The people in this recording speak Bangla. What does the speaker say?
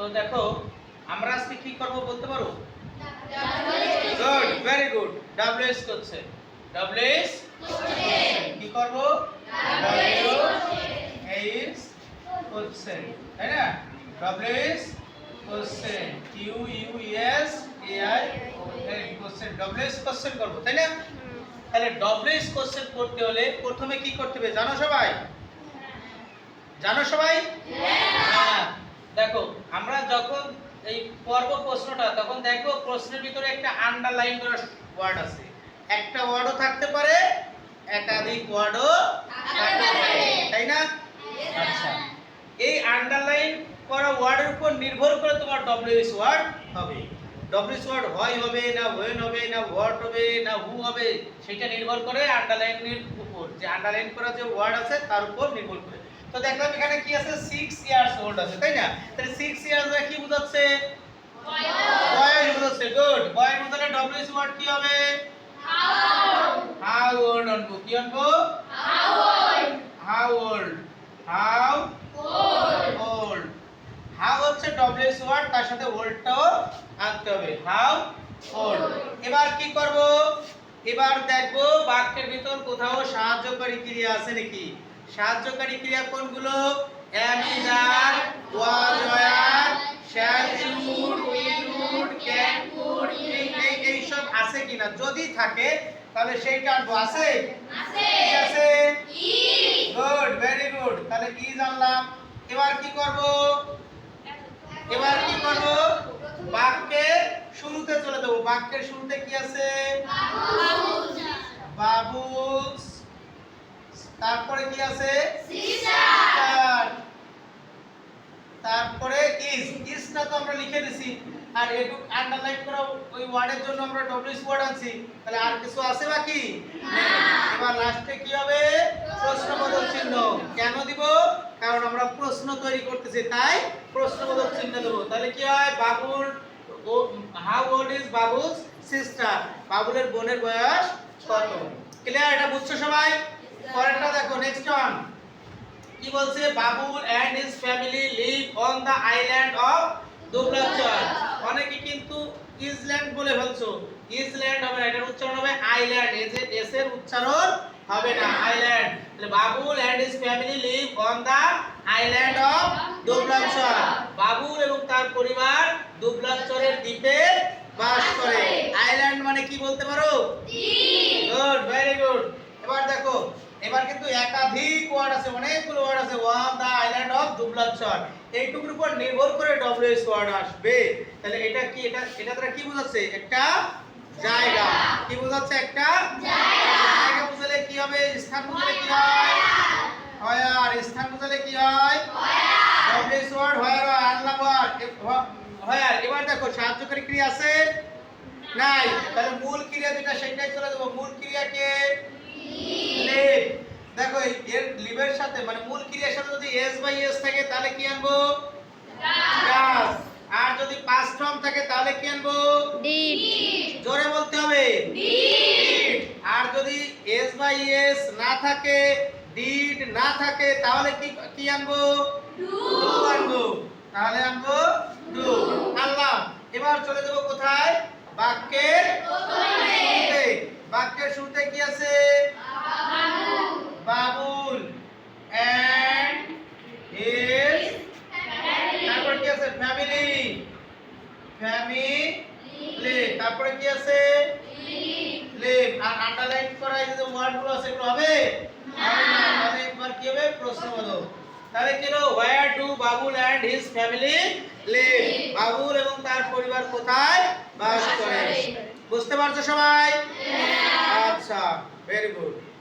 তো দেখো আমরা আজকে কি করব বলতে পারো? গুড ভেরি গুড ডব্লিউএস করছে। ডব্লিউএস কি করব? এইস কোশ্চেন তাই না? WH question U U S A I question WH question করব তাই না? তাহলে ডব্লিউএস কোশ্চেন করতে হলে প্রথমে কি করতে হবে? জানো সবাই? জানো সবাই? হ্যাঁ। দেখো, আমরা যখন এই পর্ব প্রশ্নটা, তখন দেখো প্রশ্নের ভিতরে একটা আন্ডারলাইন করা ওয়ার্ড আছে। একটা ওয়ার্ডও থাকতে পারে, একাধিক ওয়ার্ডও তাই না? আচ্ছা। এই আন্ডারলাইন করা ওয়ার্ডের উপর নির্ভর করে তোমার ডব্লিউএস ওয়ার্ড হবে। ডব্লিউএস ওয়ার্ড হয় হবে না ওয়েন হবে না হোয়াট হবে না হু হবে, সেটা নির্ভর করে আন্ডারলাইনের উপর। যে আন্ডারলাইন করা যে ওয়ার্ড আছে, তার উপর নির্ভর করে। তো দেখলাম এখানে কি আছে? 6 ইয়ার্স ওল্ড আছে, তাই না? তাহলে 6 ইয়ার্স কি বোঝাচ্ছে? বয়স বোঝাচ্ছে গুড বয়স বোঝালে ডব্লিউএস ওয়ার্ড কি হবে? হাউ ওল্ড আনব কি আনব how old how old how হচ্ছে ডব্লিউএস ওয়ার্ড তার সাথে ওল্ডটাও আনতে হবে। হাউ ওল্ড এবার কি করব? এবার দেখব বাক্যের ভিতর কোথাও সাহায্যকারী ক্রিয়া আছে নাকি? সাহায্যকারী ক্রিয়া can could এই সব আছে কিনা? যদি থাকে তাহলে সেইটা আনব। আছে? আছে। Good very good. তাহলে কি জানলাম? এবার কি করব? এবার কি করব? বাক্যের শুরুতে চলে দেবো। বাক্যের শুরুতে কি আছে? বাবুস তারপরে কি আছে? তারপরে ইজ ইজটা তো আমরা লিখে দিছি। আর একটু আন্ডারলাইন করা ওই ওয়ার্ডের জন্য আমরা ডব্লিউএস ওয়ার্ড আনছি। তাহলে আর কিছু আছে বাকি? না। এবার লাস্টে কি হবে? প্রশ্নবোধক চিহ্ন। কেন দিব? কারণ আমরা প্রশ্ন তৈরি করতেছি তাই প্রশ্নবোধক চিহ্ন দেব। তাহলে কি হয়? Babul how old is Babul's sister বাবুলের বোনের বয়স কত? ক্লিয়ার এটা বুঝছ সবাই? পরেরটা দেখো নেক্সট ওয়ান কি বলছে? Babul and his family live on the island of Dublachar অনেকে কিন্তু ইসল্যান্ড বলে ফেলছো। ইসল্যান্ড হবে না এটার উচ্চারণ হবে আইল্যান্ড এস এর এস এর উচ্চারণ হবে না আইল্যান্ড তাহলে Babul and his family live on the island of Dublachar Babul এবং তার পরিবার দুবলাচরের দ্বীপে বাস করে। আইল্যান্ড মানে কি বলতে পারো? গুড ভেরি গুড এবার দেখো এবার কিন্তু একাধিক ওয়ার্ড আছে অনেকগুলো ওয়ার্ড আছে on the island of Dublachar এইটুকুর উপর নির্ভর করে ডব্লিউএস ওয়ার্ড আসবে। তাহলে এটা কি এটা এটা দ্বারা কি বোঝাচ্ছে? একটা জায়গা। কি বোঝাচ্ছে একটা জায়গা। বুঝালে কি হবে? স্থান বুঝালে কি হয়? হয় আর স্থান বুঝালে কি হয়? ডব্লিউএস ওয়ার্ড হয় আনলাম ওয়ার্ড। হয় আর এবার দেখো সাহায্যকারী ক্রিয়া আছে? নাই। তাহলে মূল ক্রিয়া যেটা সেটাই চলে দেবো মূল ক্রিয়া কে? লিভ দেখো এই এর লিভের সাথে মানে মূল ক্রিয়ার সাথে যদি এস বাই এস থাকে তাহলে কি আনব? ডাস আর যদি পাস্ট ফর্ম থাকে তাহলে কি আনব? জোরে বলতে হবে। ডিড আর যদি এস বাই এস না থাকে ডিড না থাকে তাহলে কি কি আনব? ডু আনব। তাহলে আনব ডু আনলাম এবার চলে যাব কোথায়? বাক্যের শুরুতে বাক্যের শুরুতে কি আছে বাবুল এন্ড হিজ তারপর কি আছে ফ্যামিলি ফ্যামিলি তারপরে কি আছে? লিভ আর আন্ডারলাইন করা যে ওয়ার্ডগুলো আছে এগুলো হবে? তাহলে একবার কি হবে? প্রশ্নবোধক। তাহলে কি হলো? Where do Babul and his family live Babul এবং তার পরিবার কোথায় বাস করে? বুঝতে পারছ সবাই? আচ্ছা ভেরি গুড